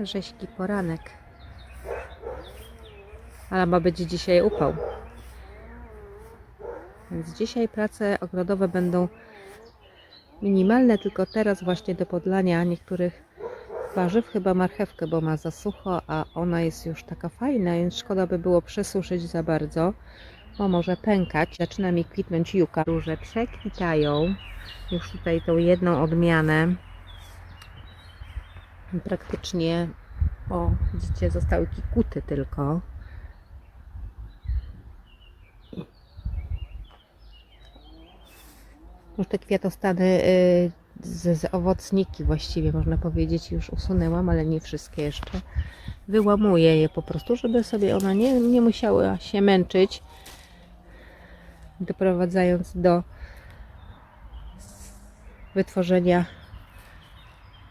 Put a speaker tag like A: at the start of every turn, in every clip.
A: Rześki poranek. Ale ma być dzisiaj upał. Więc dzisiaj prace ogrodowe będą minimalne, tylko teraz właśnie do podlania niektórych warzyw, chyba marchewkę, bo ma za sucho, a ona jest już taka fajna, więc szkoda by było przesuszyć za bardzo, bo może pękać. Zaczyna mi kwitnąć juka. Róże przekwitają. Już tutaj tą jedną odmianę praktycznie, o, widzicie, zostały kikuty tylko. Już te kwiatostany y, z, z owocniki właściwie można powiedzieć już usunęłam, ale nie wszystkie jeszcze. Wyłamuję je po prostu, żeby sobie ona nie, nie musiała się męczyć, doprowadzając do wytworzenia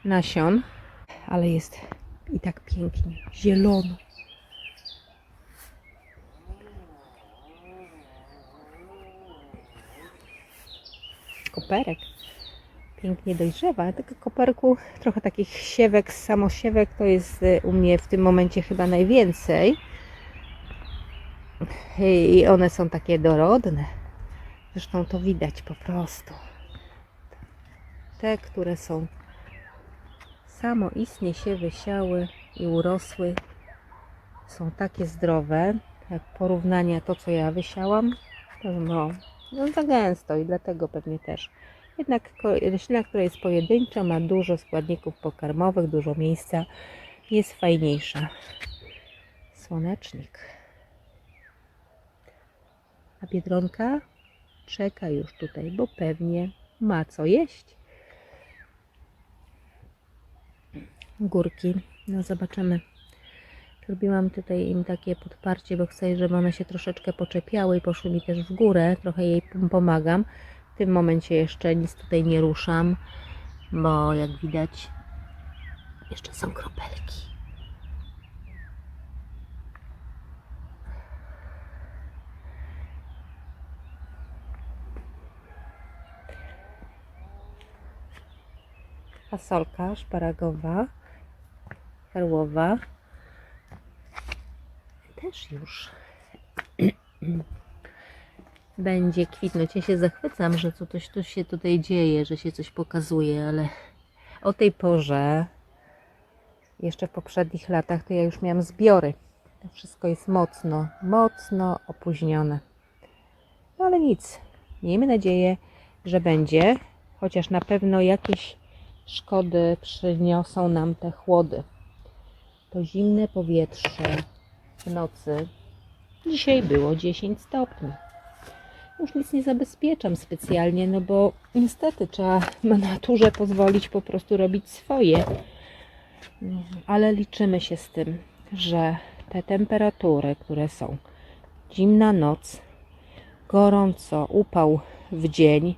A: nasion, ale jest i tak pięknie, zielono. Koperek pięknie dojrzewa. Tego koperku, trochę takich siewek, samosiewek to jest y, u mnie w tym momencie chyba najwięcej. I one są takie dorodne. Zresztą to widać po prostu. Te, które są samoistnie się wysiały i urosły, są takie zdrowe. Jak porównanie to, co ja wysiałam, no, no za gęsto i dlatego pewnie też. Jednak roślina, która jest pojedyncza, ma dużo składników pokarmowych, dużo miejsca, jest fajniejsza. Słonecznik. A Biedronka czeka już tutaj, bo pewnie ma co jeść. Górki, no zobaczymy. Zrobiłam tutaj im takie podparcie, bo chcę, żeby one się troszeczkę poczepiały i poszły mi też w górę. Trochę jej pom- pomagam. W tym momencie jeszcze nic tutaj nie ruszam, bo jak widać jeszcze są kropelki. Fasolka szparagowa, perłowa. Też już będzie kwitnąć. Ja się zachwycam, że coś tu się tutaj dzieje, że się coś pokazuje, ale o tej porze, jeszcze w poprzednich latach, to ja już miałam zbiory. To wszystko jest mocno, mocno opóźnione. No ale nic. Miejmy nadzieję, że będzie, chociaż na pewno jakieś szkody przyniosą nam te chłody. To zimne powietrze w nocy. Dzisiaj było 10 stopni już nic nie zabezpieczam specjalnie, no bo niestety trzeba na naturze pozwolić po prostu robić swoje. Ale liczymy się z tym, że te temperatury, które są zimna noc, gorąco, upał w dzień,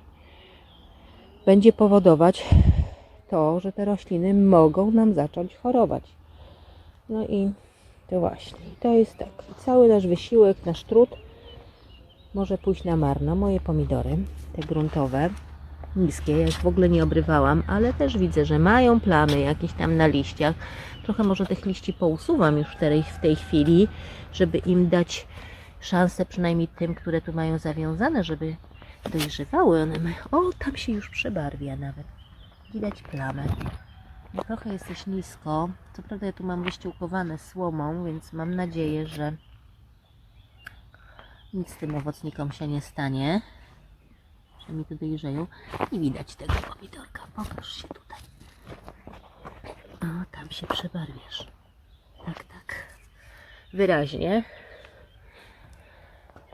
A: będzie powodować to, że te rośliny mogą nam zacząć chorować. No i to właśnie, to jest tak. Cały nasz wysiłek, nasz trud może pójść na marno. Moje pomidory, te gruntowe, niskie, ja ich w ogóle nie obrywałam, ale też widzę, że mają plamy jakieś tam na liściach. Trochę może tych liści pousuwam już w tej, w tej chwili, żeby im dać szansę, przynajmniej tym, które tu mają zawiązane, żeby dojrzewały. One mają... O, tam się już przebarwia nawet. Widać plamę. Trochę jesteś nisko. Co prawda ja tu mam wyściółkowane słomą, więc mam nadzieję, że nic tym owocnikom się nie stanie. Że mi tu dojrzeją. Nie widać tego pomidorka. Pokaż się tutaj. O, tam się przebarwiasz. Tak, tak. Wyraźnie.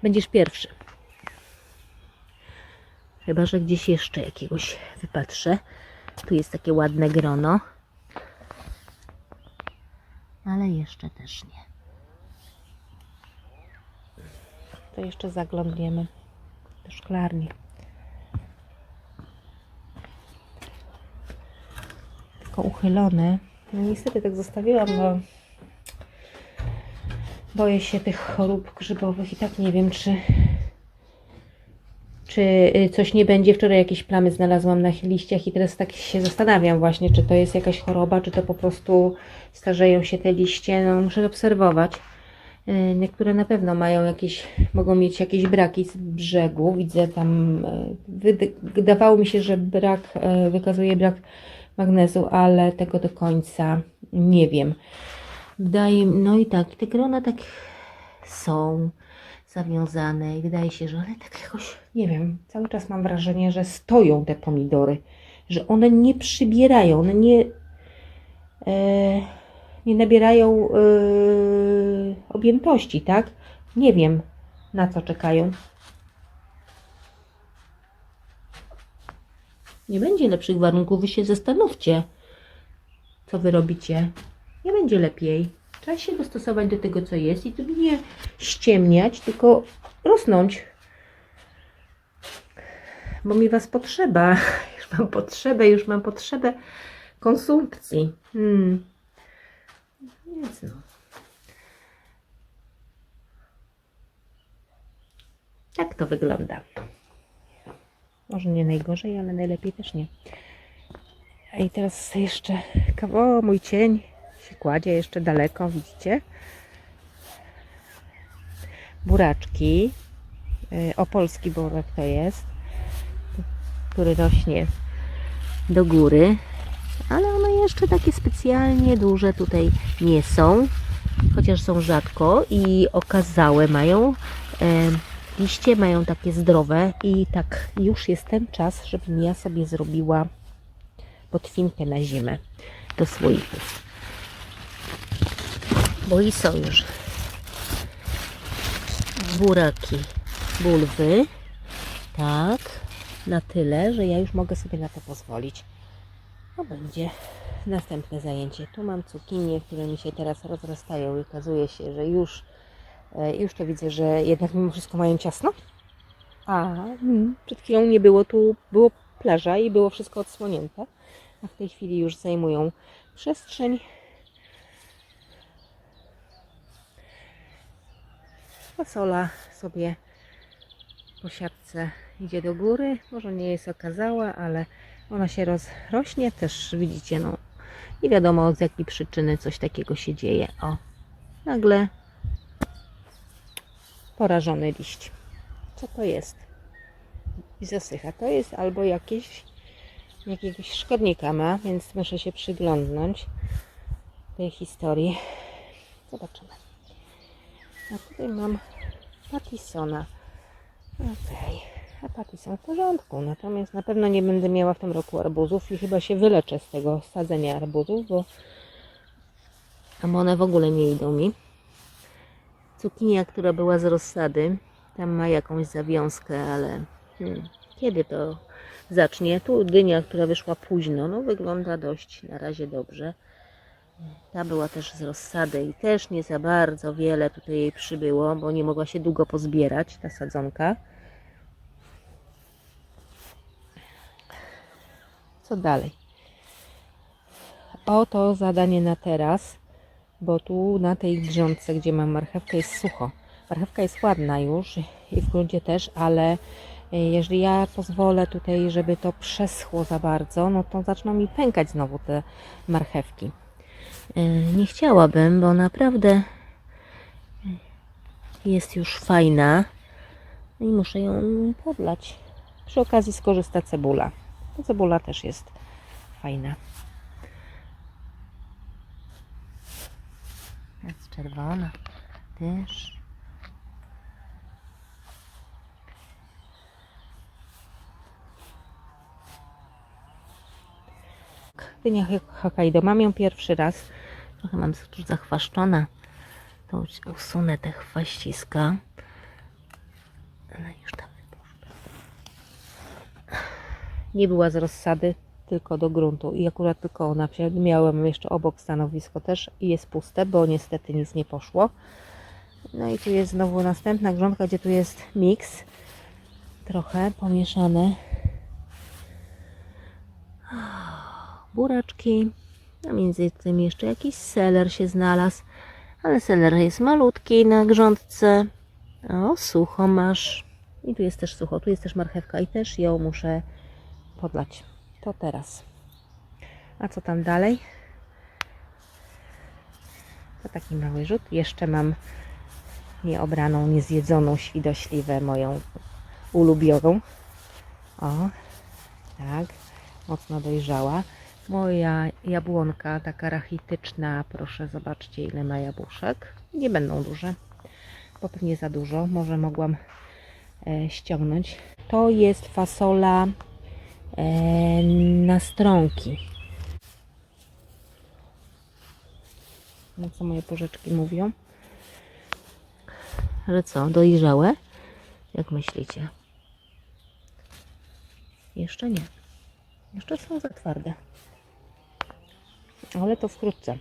A: Będziesz pierwszy. Chyba, że gdzieś jeszcze jakiegoś wypatrzę. Tu jest takie ładne grono. Ale jeszcze też nie. to jeszcze zaglądniemy do szklarni. Tylko uchylone. No niestety tak zostawiłam, bo boję się tych chorób grzybowych i tak nie wiem, czy czy y, coś nie będzie. Wczoraj jakieś plamy znalazłam na liściach i teraz tak się zastanawiam właśnie, czy to jest jakaś choroba, czy to po prostu starzeją się te liście. No muszę obserwować. Y, Niektóre na pewno mają jakieś, mogą mieć jakieś braki z brzegu. Widzę tam, y, wyda- wydawało mi się, że brak, wykazuje brak magnezu, ale tego do końca nie wiem. Wydaje no i tak, te grona tak są zawiązane i wydaje się, że one tak jakoś, nie wiem, cały czas mam wrażenie, że stoją te pomidory, że one nie przybierają, one nie, e, nie nabierają e, objętości, tak? Nie wiem, na co czekają. Nie będzie lepszych warunków, wy się zastanówcie, co wy robicie. Nie będzie lepiej. Trzeba się dostosować do tego, co jest i tu nie ściemniać, tylko rosnąć. Bo mi was potrzeba. Już mam potrzebę, już mam potrzebę konsumpcji. Hmm. Więc no. Tak to wygląda. Może nie najgorzej, ale najlepiej też nie. I teraz jeszcze kawał mój cień się kładzie jeszcze daleko, widzicie? Buraczki. y, Opolski burak to jest, który rośnie do góry, ale one jeszcze takie specjalnie duże tutaj nie są, chociaż są rzadko i okazałe mają. e, Liście mają takie zdrowe i tak już jest ten czas, żebym ja sobie zrobiła potwinkę na zimę do słoików. Bo i są już buraki, bulwy. Tak, na tyle, że ja już mogę sobie na to pozwolić. To będzie następne zajęcie. Tu mam cukinie, które mi się teraz rozrastają i okazuje się, że już, e, już to widzę, że jednak mimo wszystko mają ciasno. A mm, przed chwilą nie było tu, było plaża i było wszystko odsłonięte. A w tej chwili już zajmują przestrzeń. Fasola sobie po siatce idzie do góry. Może nie jest okazała, ale ona się rozrośnie. Też widzicie, no nie wiadomo z jakiej przyczyny coś takiego się dzieje. O, nagle porażony liść. Co to jest? I zasycha. To jest albo jakieś jakiegoś szkodnika ma, więc muszę się przyglądnąć tej historii. Zobaczymy. A tutaj mam Patisona. Okej, a Patison w porządku. Natomiast na pewno nie będę miała w tym roku arbuzów i chyba się wyleczę z tego sadzenia arbuzów, bo bo one w ogóle nie idą mi. Cukinia, która była z rozsady, tam ma jakąś zawiązkę, ale hmm, kiedy to zacznie? Tu dynia, która wyszła późno, no wygląda dość na razie dobrze. Ta była też z rozsady i też nie za bardzo wiele tutaj jej przybyło, bo nie mogła się długo pozbierać ta sadzonka. Co dalej? Oto zadanie na teraz, bo tu na tej grządce, gdzie mam marchewkę, jest sucho. Marchewka jest ładna już i w gruncie też, ale e, jeżeli ja pozwolę tutaj, żeby to przeschło za bardzo, no to zaczną mi pękać znowu te marchewki. E, Nie chciałabym, bo naprawdę jest już fajna i muszę ją podlać. Przy okazji skorzysta cebula. Ta cebula też jest fajna. Jest czerwona też. Dynia Hokkaido. Mam ją pierwszy raz. Trochę mam tu zachwaszczona. To już usunę te chwaściska. Ale już tam wypuszczę. Nie była z rozsady, tylko do gruntu. I akurat tylko ona. Miałem jeszcze obok stanowisko też i jest puste, bo niestety nic nie poszło. No i tu jest znowu następna grządka, gdzie tu jest miks. Trochę pomieszane. buraczki, a między tym jeszcze jakiś seler się znalazł, ale seler jest malutki na grządce. O, sucho masz. I tu jest też sucho, tu jest też marchewka i też ją muszę podlać. To teraz. A co tam dalej? To taki mały rzut. Jeszcze mam nieobraną, niezjedzoną świdośliwę moją ulubioną. O, tak, mocno dojrzała. Moja jabłonka, taka rachityczna, proszę zobaczcie ile ma jabłuszek. Nie będą duże, bo pewnie za dużo. Może mogłam e, ściągnąć. To jest fasola e, na stronki. No co moje porzeczki mówią? Ale co, dojrzałe? Jak myślicie? Jeszcze nie. Jeszcze są za twarde. Ale to wkrótce.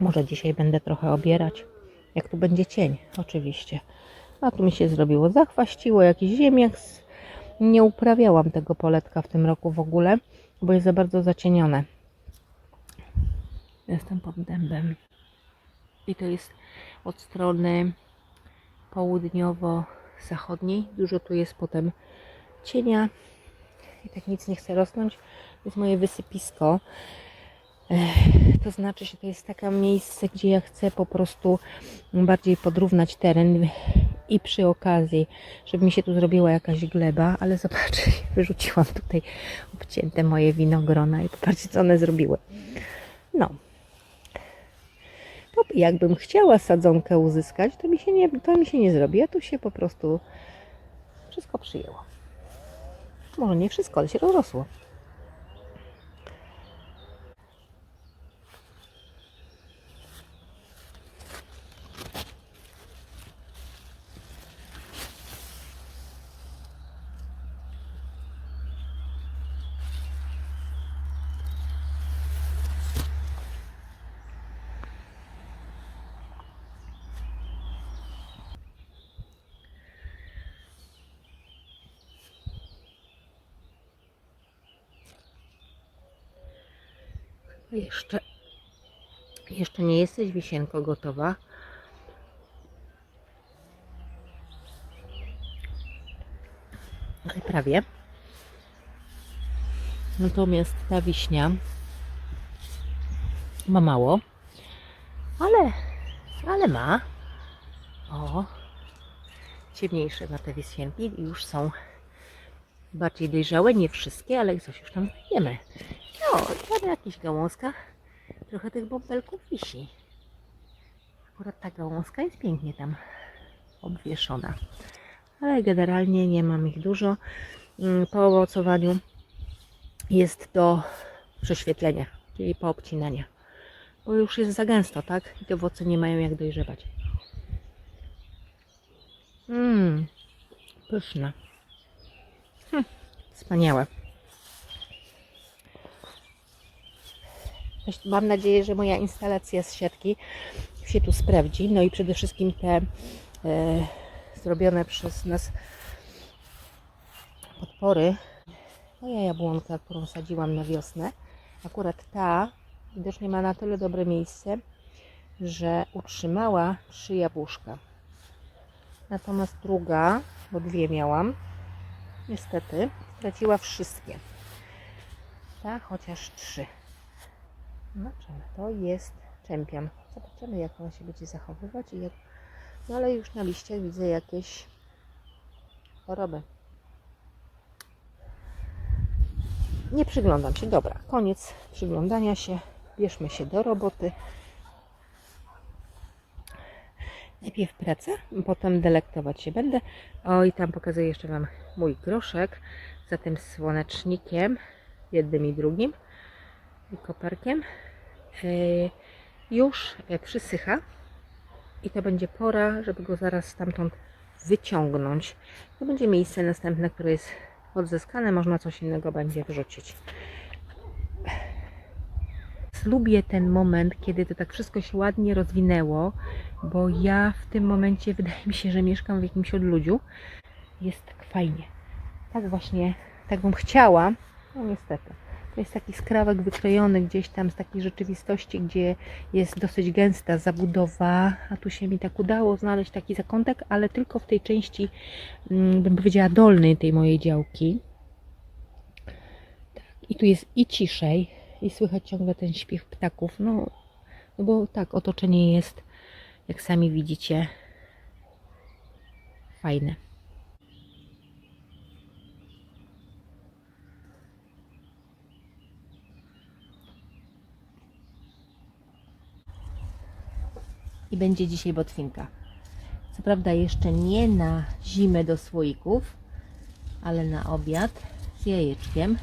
A: Może dzisiaj będę trochę obierać, jak tu będzie cień, oczywiście. A tu mi się zrobiło, zachwaściło jakiś ziemniak. z- Nie uprawiałam tego poletka w tym roku w ogóle, bo jest za bardzo zacienione. Jestem pod dębem. I to jest od strony południowo-zachodniej. Dużo tu jest potem cienia. I tak nic nie chce rosnąć. To jest moje wysypisko. To znaczy, że to jest takie miejsce, gdzie ja chcę po prostu bardziej podrównać teren i przy okazji, żeby mi się tu zrobiła jakaś gleba, ale zobaczcie, wyrzuciłam tutaj obcięte moje winogrona i popatrzcie, co one zrobiły. No. To jakbym chciała sadzonkę uzyskać, to mi się nie, to mi się nie zrobi, a tu się po prostu wszystko przyjęło. Może nie wszystko, ale się rozrosło. Jeszcze, jeszcze nie jesteś wisienko gotowa. Ale prawie. Natomiast ta wiśnia ma mało, ale, ale ma. O, ciemniejsze na te wisienki już są bardziej dojrzałe, nie wszystkie, ale coś już tam znajdziemy. No, tam na jakichś gałązkach trochę tych bąbelków wisi. Akurat ta gałązka jest pięknie tam obwieszona. Ale generalnie nie mam ich dużo. Mm, Po owocowaniu jest do prześwietlenia, czyli po obcinania. Bo już jest za gęsto, tak? I te owoce nie mają jak dojrzewać. Mmm, pyszne. Wspaniałe. Mam nadzieję, że moja instalacja z siatki się tu sprawdzi. No i przede wszystkim te e, zrobione przez nas podpory. Moja jabłonka, którą sadziłam na wiosnę, akurat ta widocznie ma na tyle dobre miejsce, że utrzymała trzy jabłuszka. Natomiast druga, bo dwie miałam, niestety straciła wszystkie. Ta chociaż trzy. Zobaczymy. To jest czempion. Zobaczymy, jak ona się będzie zachowywać. I jak... No ale już na liściach widzę jakieś choroby. Nie przyglądam się. Dobra, koniec przyglądania się. Bierzmy się do roboty. Najpierw pracę, potem delektować się będę. O, i tam pokazuję jeszcze Wam mój groszek za tym słonecznikiem, jednym i drugim i koperkiem. E, już e, przysycha i to będzie pora, żeby go zaraz stamtąd wyciągnąć. To będzie miejsce następne, które jest odzyskane, można coś innego będzie wrzucić. lubię ten moment, kiedy to tak wszystko się ładnie rozwinęło, bo ja w tym momencie wydaje mi się, że mieszkam w jakimś odludziu. Jest tak fajnie. Tak właśnie, tak bym chciała. No niestety. To jest taki skrawek wykrojony gdzieś tam z takiej rzeczywistości, gdzie jest dosyć gęsta zabudowa, a tu się mi tak udało znaleźć taki zakątek, ale tylko w tej części, mm, bym powiedziała, dolnej tej mojej działki. Tak, I tu jest i ciszej, i słychać ciągle ten śpiew ptaków. No, no bo tak, otoczenie jest, jak sami widzicie, fajne. I będzie dzisiaj botwinka. Co prawda jeszcze nie na zimę do słoików, ale na obiad z jajeczkiem.